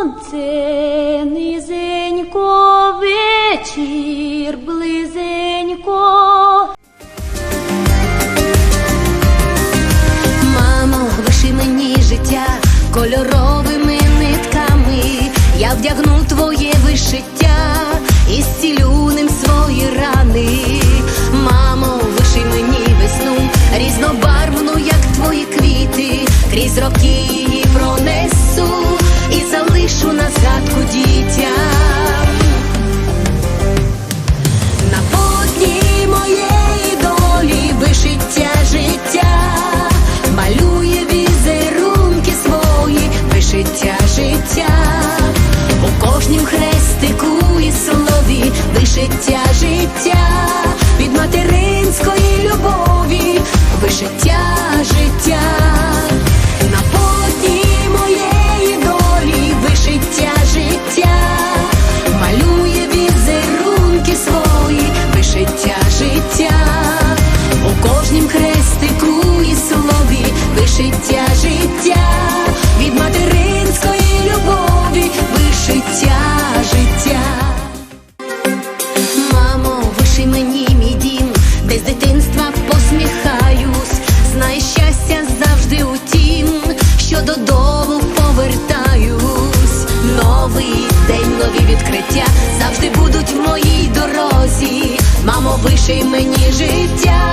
сонце низенько, вечір близенько. Мамо, виши мені життя кольоровими нитками. Я вдягну твоє вишиття і зцілю ним свої рани. Мамо, виши мені весну, різнобарвну, як твої квіти, крізь роки вишиття життя, від материнської любові, вишиття життя. Мамо, виши мені мій дім, де з дитинства посміхаюсь, знай щастя завжди у тім, що додому повертаюсь. Новий день, нові відкриття завжди будуть в моїй дорозі. Мамо, виший мені життя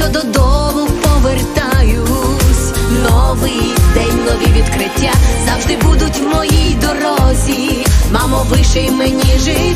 що додому повертаюсь, новий день, нові відкриття завжди будуть в моїй дорозі. Мамо, виший мені жити.